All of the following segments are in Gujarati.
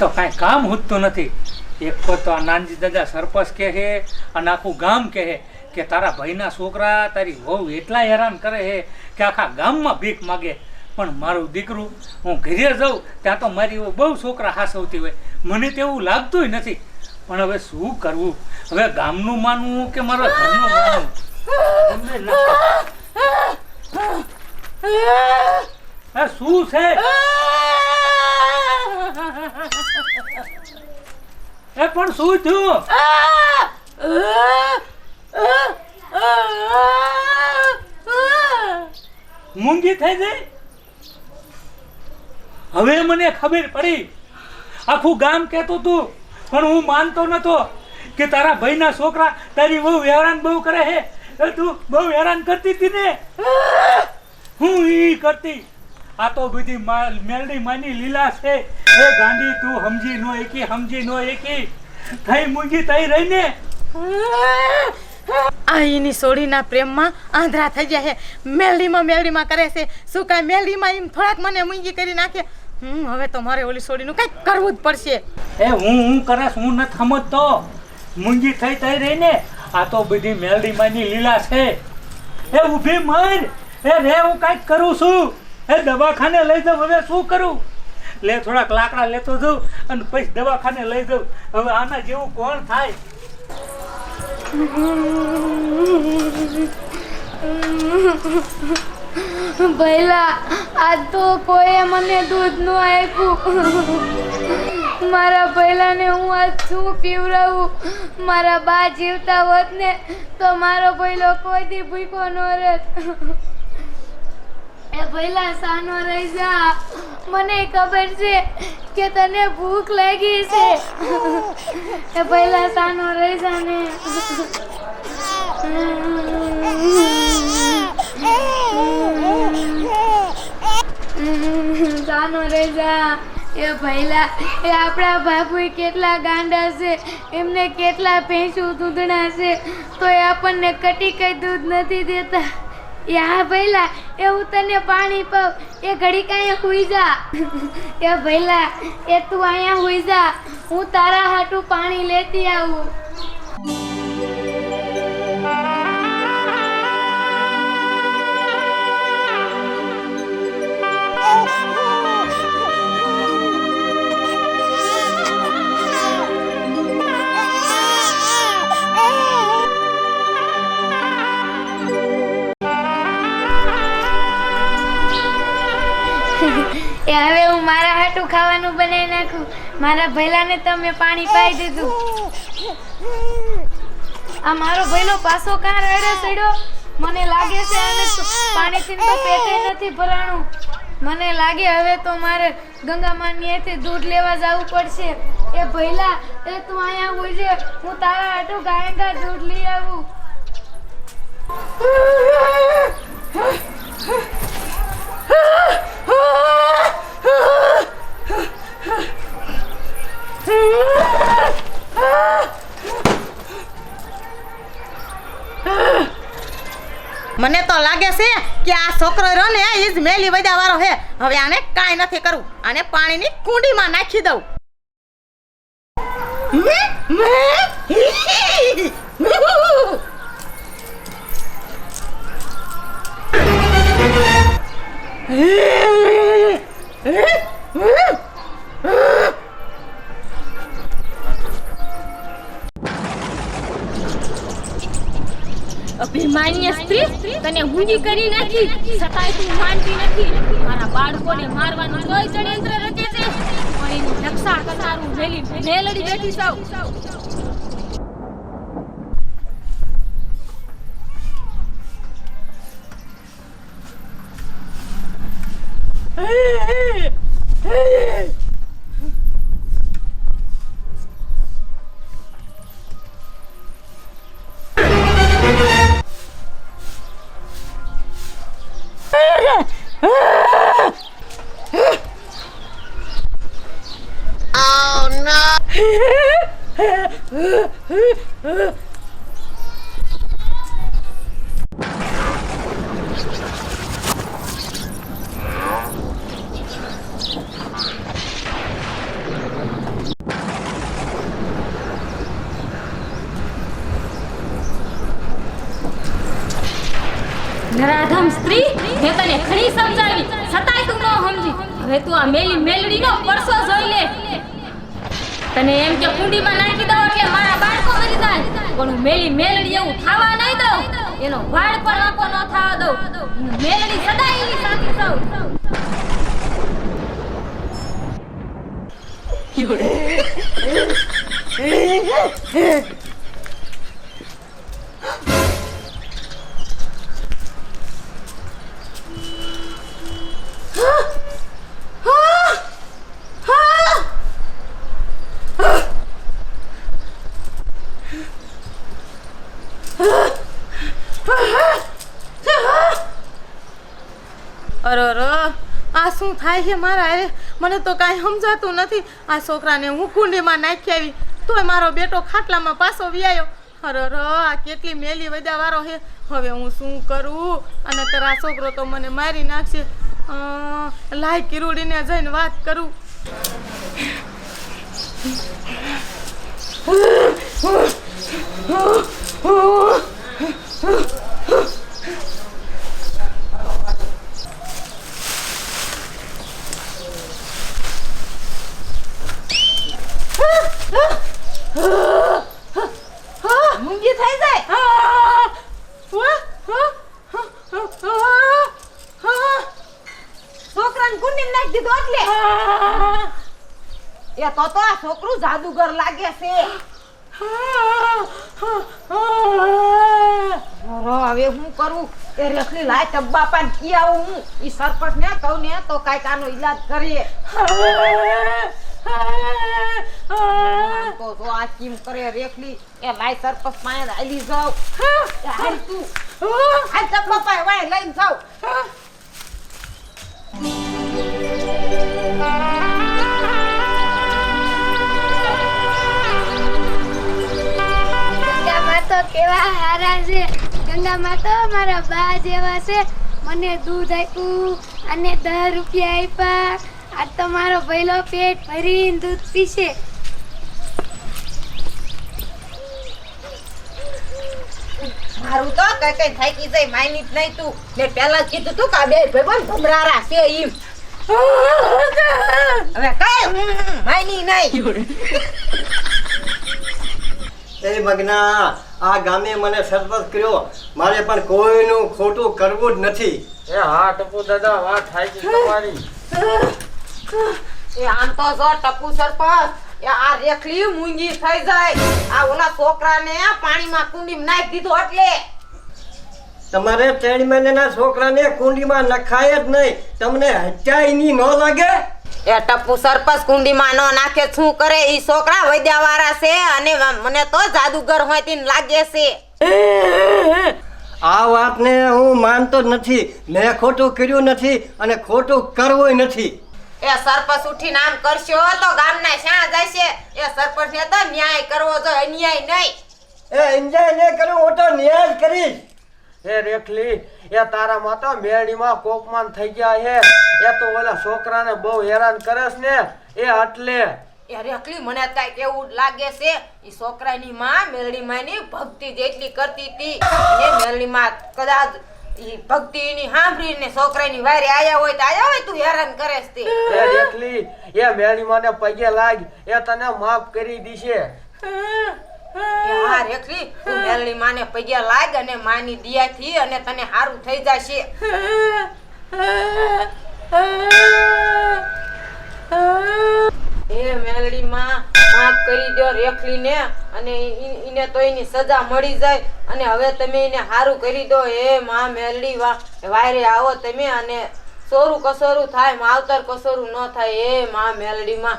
તો કાંઈ કામ હૂજતું નથી. એક તો આ નાનજી દાદા સરપંચ કહે છે અને આખું ગામ કહે કે તારા ભાઈના છોકરા તારી વહુ એટલા હેરાન કરે છે કે આખા ગામમાં ભીખ માગે. પણ મારું દીકરું, હું ઘરે જાઉં, ત્યાં તો મારી બહુ છોકરા હાસવતી હોય. મને તેવું લાગતું નથી. પણ હવે શું કરવું? હવે ગામનું માનવું કે મારા ઘરનું માનવું? શું છે? એ, પણ શું થયું? મૂંગી થઈ ગઈ? હવે મને ખબર પડી. આખું ગામ કહેતો તું પણ હું માનતો નતો કે તારા ભાઈના છોકરા તારી બહુ હેરાન બહુ કરે હે તું બહુ હેરાન કરતી હતી ને? હું ઈ કરતી. આ તો બધી મેલડી માની લીલા છે. એ ગાંડી તું સમજી નો એકી સમજી નો એકી થઈ મૂંગી થઈ રહીને. આ એની સોડીના પ્રેમમાં આંધળા થઈ ગયા છે. મેલડીમાં મેલડીમાં કરે છે. શું કાંઈ મેલડીમાં એમ થોડાક મને મૂંગી કરી નાખે? હમ હવે તો મારે ઓલી સોડીનું કંઈક કરવું જ પડશે. એ હું હું કરસ હું નથી સમજતો. મૂંગી થઈ થઈ રહીને. આ તો બધી મેલડીમાંની લીલા છે. એ ઊભી મર. એ રે હું કાંઈક કરું છું. એ દવાખાને લઈ જાઉં હવે શું કરું? લે, થોડાક લાકડા લેતો જાઉં અને પછી દવાખાને લઈ જાઉં. હવે આના જેવું કોણ થાય? ભૈલા, આ તો કોઈએ મને દૂધ નો આપ્યું. મારા ભૈલાને હું આજ શું પીવડાવું? મારા બા જીવતા હોત ને તો મારો ભૈલો કોઈ દી ભૂખો ન રહેત. એ ભઈલા, સાનો રહી મને ખબર છે કે તને ભૂખ લાગી છે. એ ભઈલા, સાનો રહી ને સાનો રેજા એ ભૈલા એ આપણા બાપુ કેટલા ગાંડા છે. એમને કેટલા ભેંસું દૂધણા છે. તો એ આપણને કટી કઈ દૂધ નથી દેતા. હા ભૈલા એ હું તને પાણી પાવ એ ઘડી કાંઈ હુઈ જા. એ ભૈલા એ તું અહીંયા હુઈ જા. હું તારા હાટું પાણી લેતી આવું. ખાવાનું બનાવી નાખું. મારા ભૈલાને તમે પાણી પાઈ દીધું. આ મારો ભૈલો પાછો કાં રડે ચડ્યો? મને લાગે છે અને પાણીથી તો પેટે નથી ભરાણું. મને લાગે હવે તો મારે ગંગા થી દૂધ લેવા જવું પડશે. એ ભૈલા, એ તું અહીંયા હોય છે હું તારા હાટું ગાયંગા દૂધ લઈ આવું. મને તો લાગે છે કે આ છોકરો રહ્યો ને એ જ મેલી વધ્યા વાળો છે. હવે આને કાંઈ નથી કરવું. આને પાણીની કુંડીમાં નાખી દઉં. અભિમાન્ય ઊંઘી કરી નાખી. છતાંય તું માનતી નથી. મારા બાળકોને મારવાનું કોઈ ષડયંત્ર રચે છે. પણ એની રક્ષા કરનારું મેલી મેલડી બેઠી સાવ. oh no! નરાધમ સ્ત્રી મેં તને ઘણી સમજાવી છતાંય તું ન સમજી હવે તું આ મેલી મેલડીનો પરસો જોઈ લે તને એમ કે કુંડીમાં નાખી દઉં એટલે મારા બાળકો મરી જાય પણ હું મેલી મેલડી એવું થાવા નહીં દઉં એનો વાળ પણ વાંકો ન થવા દઉં મેલડી સદાય એની સાથે સૌ અરે અરે આ શું થાય છે મારા અરે મને તો કાંઈ સમજાતું નથી આ છોકરાને હું કુંડીમાં નાખી આવી તોય મારો બેટો ખાટલામાં પાછો વ્યાયો અરે અરે આ કેટલી મેલી વજાવાળો છે હવે હું શું કરું અને તારા છોકરો તો મને મારી નાખશે લાય કિરુડીને જઈને વાત કરું મૂંગી થઈ જાય! છોકરાને કુંડી નાખી દીધો એટલે! એ તો તો આ છોકરું જાદુગર લાગે છે. હવે હું કરું? એ રેખલી લાય ટબ્બા પાન કી આવું હું? ઈ સરપંચ ને કહું ને તો કાંઈક આનો ઈલાજ કરીએ. તો જો આ કીમ કરે રેખલી એ લાય સરપંચ પાસે હાલી જાવ. હાલ તું. હાલ ટબ્બા પાય વાય લઈને જાવ. કેવા હારા છે. ગંગામાં તો મારા બા જેવા છે. મને દૂધ આપ્યું અને દસ રૂપિયા આપ્યા. આ તો મારો ભઈલો પેટ ભરીને દૂધ પીશે. મારું તો કઈ કઈ થાકી જાય માની જ નહીં તું. મેં પહેલા જ કીધું તું કે આ બે ભાઈબંધ ભમરારા છે એમ હવે કઈ? માયની માની નહીં. એ મગના આ ગામે મને સરપંચ કર્યો. મારે પણ કોઈનું ખોટું કરવું જ નથી. એ હા ટપુ દાદા વાત થાય છે તમારી. એ આમ તો જો ટપુ સરપંચ એ આ રેખલી મૂંગી થઈ જાય. આ ઓલા છોકરાને પાણીમાં કુંડીમાં નાખી દીધો એટલે. તમારે ત્રણ મહિનાના છોકરાને કુંડીમાં નખાય જ નહીં. તમને હત્યાયની ન લાગે? એ ટપુ સરપંચ કુંડીમાં ન નાખે શું કરે? ઈ છોકરા વૈદ્યા વાળા છે અને મને તો જાદુગર હોય તીન લાગે છે. આ વાતને હું માનતો જ નથી. મેં ખોટું કર્યું નથી અને ખોટું કરવું નથી. એ સરપંચ ઉઠી આમ કરશો તો ગામના શ્યાં જશે. એ સરપંચ ને તો ન્યાય કરવો જો અન્યાય નહીં. એ અન્યાય નહીં કરું હું તો ન્યાય કરીશ. એ રેખલી એ તારા તો મેળીમાં કોકમાન થઈ ગયા છે એ તો ઓલા છોકરાને બહુ હેરાન કરે છે ને. એ એટલે. એ રેખલી મને કાંઈક એવું લાગે છે ઈ છોકરાની માં મેલડી માની ભક્તિ જેટલી કરતી હતી એ મેલડી માં કદાચ ભક્તિ ની સાંભળીને છોકરાની વારે આયા હોય તો આયા હોય તું હેરાન કરે છે. એ રેખલી એ મેળીમાં ને પગે લાગ એ તને માફ કરી દીશે. હા રેખલી તું મેલડી માને પગે લાગ અને માની દિયાથી અને તને સારું થઈ જશે. એ મેલડી માં માફ કરી દો રેખલી ને અને એને તો એની સજા મળી જાય અને હવે તમે એને સારું કરી દો. એ માં મેલડી વાયરે આવો તમે અને સોરું કસોરું થાય, માવતર કસોરું ન થાય. એ માં મેલડી માં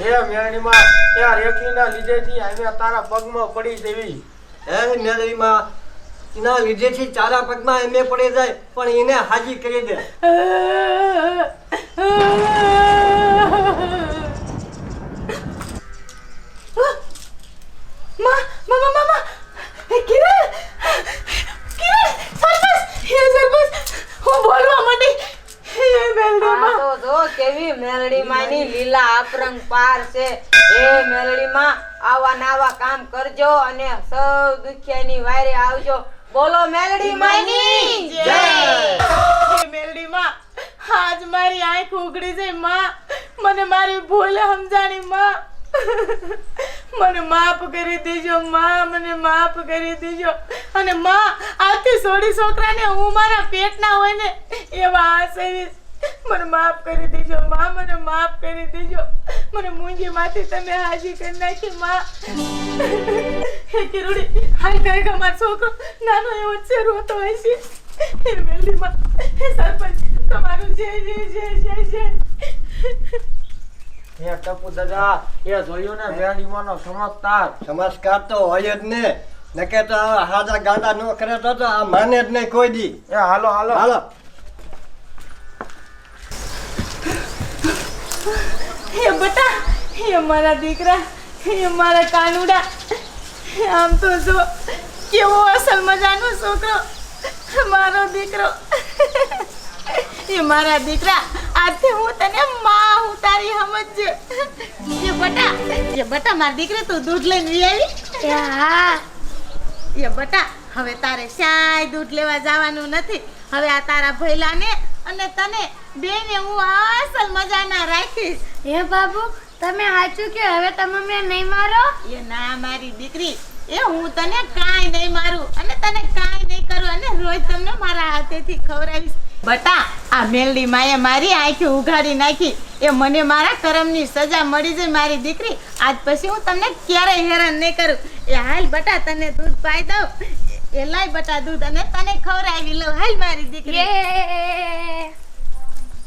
એ મેળીમાં ત્યાં આ રેખલીના લીધેથી અમે તારા પગમાં પડી દેવી હે મેળવીમાં ના લીધેથી ચારા પગમાં એમે પડી જાય પણ એને હાજી કરી દે મા મામા મામા એ કિરણ કિરણ સરપંચ એ સરપંચ હું બોલવા માંડી એ આ મેલડીમાં તો જો કેવી મેલડી માની લીલા. આપરંગ પાર છે. એ મેલડી માં આવા નાવા કામ કરજો અને સૌ દુખિયાની વારે આવજો. બોલો મેલડી માની. જય. મેલડી માં આજ મારી આંખ ઉઘડી જાય માં. મને મારી ભૂલ સમજાણી માં. મને માફ કરી દેજો માં મને માફ કરી દેજો. અને માં આથી સોડી છોકરાને હું મારા પેટના હોય ને એવા આશયવીશ. મને માફ કરી દેજો માં મને માફ કરી દેજો. મને મૂંજી માંથી તમે હાજી કરી નાખી માં. હે કિરુડી હાલ કાય કા મારો છોકરો નાનો એવો છે રોતો હોય છે. હે મેલી માં હે સરપંચ તમારું જે જે જે જે જે હે ટપુ દાદા એ જોયું ને મેળીમાંનો ચમત્કાર ચમત્કાર તો હોય જ ને. નકે તો હાજા ગાડા નો કરે તો તો આ માને જ નહીં કોઈ દી. એ હાલો હાલો. હાલો. હે બટા હે મારા દીકરા હે મારા કાનુડા. આમ તો જો કેવો અસલ મજાનો છોકરો મારો દીકરો. એ મારા દીકરા આજે હું તને માં હું તારી સમજજે. એ બટા એ બટા મારા દીકરે તું દૂધ લઈને વી આવી? હા. એ બટા હવે તારે શાય દૂધ લેવા જવાનું નથી. હવે આ તારા ભૈલાને અને તને બેને હું અસલ મજાના રાખીશ. હે બાબુ તમે સાચું કે હવે તમે મને નહીં મારો? એ ના મારી દીકરી. એ હું તને કાંઈ નહીં મારું અને તને કાંઈ નહીં કરું અને રોજ તમને મારા હાથેથી ખવડાવીશ. બટા આ મેલડી માએ મારી આંખી ઉઘાડી નાખી. એ મને મારા કરમની સજા મળી જાય મારી દીકરી. આજ પછી હું તમને ક્યારેય હેરાન નહીં કરું. એ હાલ બટા તને દૂધ પાઈ દઉં. એ લાય બટા દૂધ અને તને ખવડાવી લઉં હાલ મારી દીકરી.